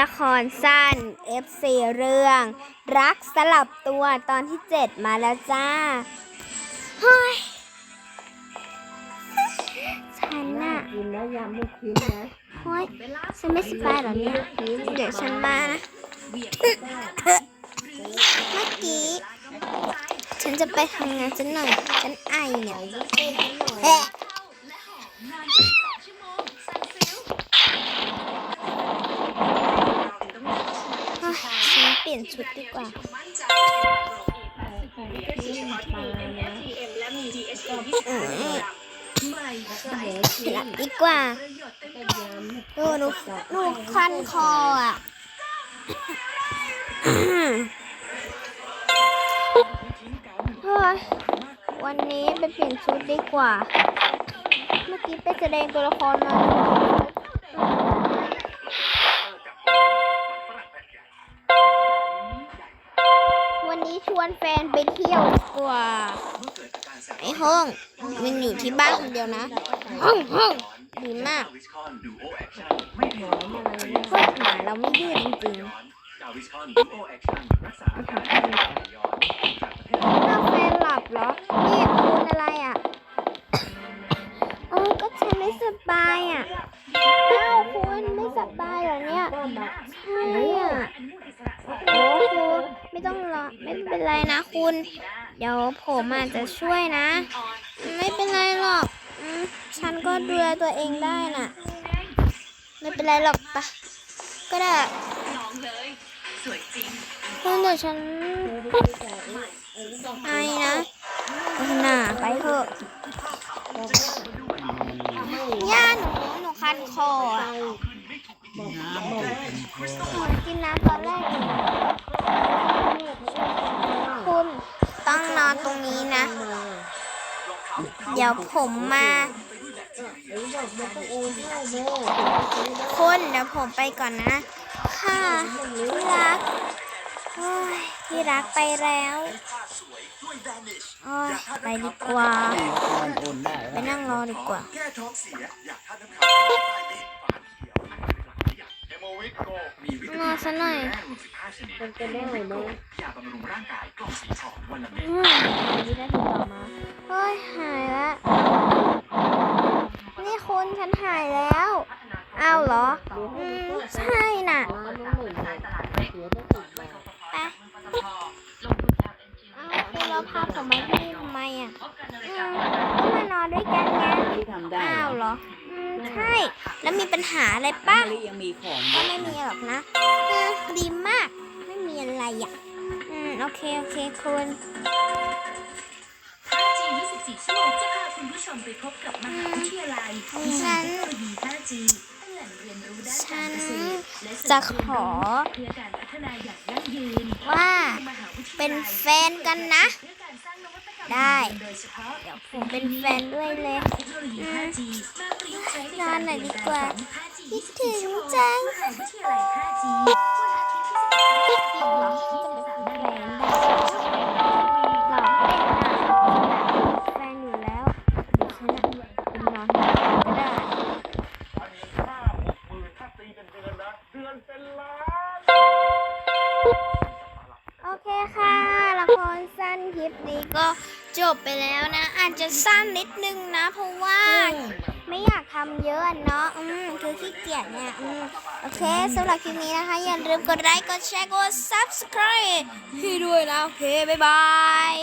ละครสั้น FC เรื่อง รักสลับตัวตอนที่ 7 มาแล้วจ้าเฮ้ยฉันน่ะกินนะยำลูกชิ้นนะเฮ้ยฉันไม่สบายหรอเนี่ยเดี๋ยวฉันมานะ เมื่อกี้ ฉันจะไปทำงานฉันหน่อย ฉันไอเนี่ยแอะเฮ้ยฉัน เปลี่ยนชุดดีกว่าชิ้นปลานะอืมก็เหลับดีกว่าก็ยำดูหนูหนูคันคออะเฮ้ยวันนี้ไปเปลี่ยนชุดดีกว่า เมื่อกี้ไปแสดงตัวละครมา วันนี้ชวนแฟนไปเที่ยวดีกว่าไอ้ห้องมันอยู่ที่บ้านคนเดียวนะ ห้องห้องดีมากไม่หอมอะไรนะเฮ้ยหมาเราไม่ยืดจริงๆถ้าแฟนหลับเหรอนี่คุณอะไรอะเออก็ฉันไม่สบายอะอ้าวคุณไม่สบายเหรอเนี่ยก็แบบใช่อะ เป็นไรนะคุณ เดี๋ยวผมอาจจะช่วยนะ ไม่เป็นไรหรอก ฉันก็ดูแลตัวเองได้น่ะ ไม่เป็นไรหรอกปะก็ได้คุณเดี๋ยวฉันไอนะเออน่าไปเถอะย่าหนูหนูคันคออะบอกบอกหนูกินน้ำตอนแรก เดี๋ยวผมมาไอ้นเดี๋ยวผมไปก่อนนะ ค่ะที่รักที่รักไปแล้วโอ้ยไปดีกว่า ไปนั่งรอดีกว่าแก้ท้องเสียอยากทานน้ำขาวใต้ลิ้นฝาเขียวอันเป็นหลักที่อยากเฮโมามินนอนซะหน่อย ชนิดมันจะได้ไหมยาบำรุงร่างกายกล่องสีทองวันละเม็ดอืมวินาทีต่อมาเฮ้ยหายละ นี่คุณฉันหายแล้วอ้าวเหรอ อืมใช่น่ะร้านน้องหนึ่งเนี่ยเสียได้สิบบาทไปเอาคุณเราพาผมมาที่นี่ทำไมอะอืมก็มานอนด้วยกันไงที่ทำได้อ้าวเหรออืมใช่ แล้วมีปัญหาอะไรปะมะลิยังมีของก็ไม่มีหรอกนะอืมดีมากไม่มี อะไรอะ อืม โอเค โอเคคุณ 5G 24ชั่วโมงจะพาคุณผู้ชมไปพบกับมหาวิทยาลัยวิชาเทคโนโลยี 5G เป็นแหล่งเรียนรู้ด้านการเกษตรและสิ่งจะขอ เพื่อการพัฒนาอย่างยั่งยืนว่ามหาวิทยาลัยเป็นแฟนกันนะเพื่อการสร้างนวัตกรรมได้โดยเฉพาะเดี๋ยวผมเป็นแฟนด้วยเลยเทคโนโลยี 5G มาประยุกต์ใช้ในนอการนหน่อยเรีดียนกว่าการสอน 5G คิดถึง24ชั่วโมงจังมหาวิทยาลัย 5G นเป็นล้านโอเคค่ะ ละครสั้นคลิปนี้ก็จบไปแล้วนะ อาจจะสั้นนิดนึงนะ เพราะว่าไม่อยากทำเยอะอะเนาะอืมคือขี้เกียจเนี่ยอืมโอเคสำหรับคลิปนี้นะคะ อย่าลืมกดไลค์กดแชร์กด subscribe ให้ด้วยนะ โอเค บ๊ายบาย